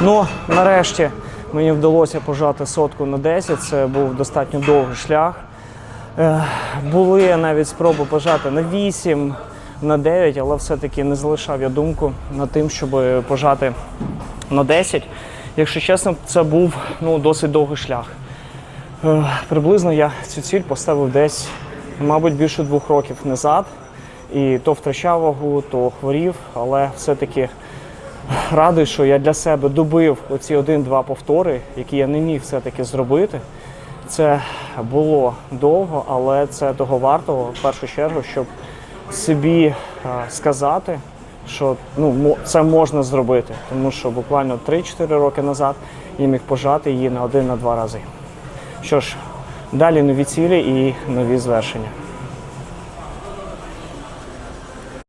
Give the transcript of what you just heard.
Ну, нарешті мені вдалося пожати сотку на 10. Це був достатньо довгий шлях. Е, були навіть спроби пожати на 8, на 9, але все-таки не залишав я думку над тим, щоб пожати на 10. Якщо чесно, це був ну, досить довгий шлях. Е, приблизно я цю ціль поставив десь, мабуть, більше двох років назад. І то втрачав вагу, то хворів, але все-таки радий, що я для себе добив оці один-два повтори, які я не міг все-таки зробити. Це було довго, але це того вартого в першу чергу, щоб собі е, сказати, що ну, це можна зробити. Тому що буквально 3-4 роки назад я міг пожати її на один-на два рази. Що ж, далі нові цілі і нові звершення.